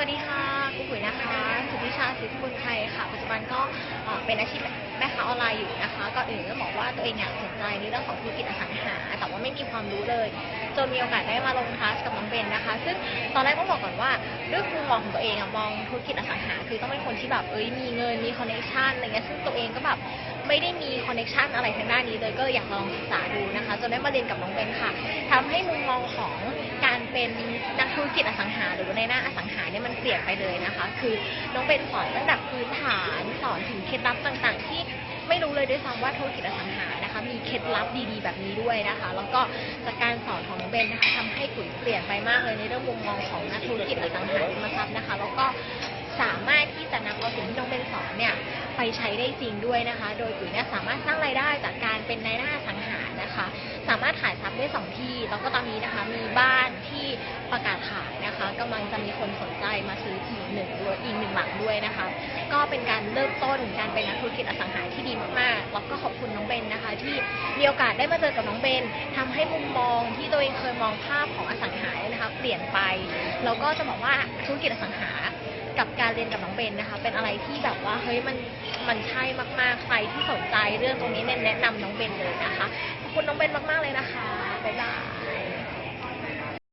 วัสดีค่ะกุ๊กกุ๋ยนะคะสุธิชาสิทธิบุญไทยค่ะ ปัจจุบันก็เป็นอาชีพแม่ค้าออนไลน์อยู่นะคะก่อนอื่นก็บอกว่าตัวเองเนี่ยสนใจในเรื่องของธุรกิจอสังหา แต่ว่าไม่มีความรู้เลย จนมีโอกาสได้มาลงคลาสกับน้องเบนนะคะ ซึ่งตอนแรกต้องบอกก่อนว่าด้วยมุมมองของตัวเองอะมองธุรกิจอสังหา คือต้องเป็นคนที่แบบเอ้ยมีเงินมีคอนเนคชันอะไรเงี้ย ซึ่งตัวเองก็แบบไม่ได้มีคอนเนคชันอะไรทางด้านนี้เลย ก็อยากลองศึกษาดูนะคะ จนได้มาเรียนกับน้องเบนค่ะทำให้มุมมองของการเป็นนักธุรกิจอสังหา หรือในหน้าอสังหา มันเปลี่ยนไปเลยนะคะ คือน้องเบนสอนตั้งแต่พื้นฐานสอนถึงเคล็ดลับต่างๆ ที่ไม่รู้เลยด้วยซ้ำว่าธุรกิจอสังหานะคะ มีเคล็ดลับดีๆ แบบนี้ด้วยนะคะ แล้วก็จากการสอนของน้องเบนนะคะทำให้กุ๋ยเปลี่ยนไปมากเลยในเรื่องมุมมองของนักธุรกิจอสังหาริมทรัพย์นะคะ แล้วก็สามารถที่จะนำเอาสิ่งที่น้องเบนสอนเนี่ยไปใช้ได้จริงด้วยนะคะ โดยกุ๋ยเนี่ยสามารถสร้างรายได้จากการเป็นนายหน้าอสังหานะคะ สามารถขายทรัพย์ได้สองที่แล้วก็ตอนนี้นะคะมีบ้าน นึ่งด้วยอีกหนึ่งหลังด้วยนะคะ ก็เป็นการเริ่มต้นการเป็นนักธุรกิจอสังหาที่ดีมากๆแล้วก็ขอบคุณน้องเบนนะคะ ที่มีโอกาสได้มาเจอกับน้องเบนทำให้มุมมองที่ตัวเองเคยมองภาพของอสังหาเนี่ยนะคะ เปลี่ยนไปแล้วก็จะบอกว่าธุรกิจอสังหากับการเรียนกับน้องเบนนะคะ เป็นอะไรที่แบบว่าเฮ้ยมันมันใช่มากๆใครที่สนใจเรื่องตรงนี้เนี่ยแนะนำน้องเบนเลยนะคะขอบคุณน้องเบนมากๆ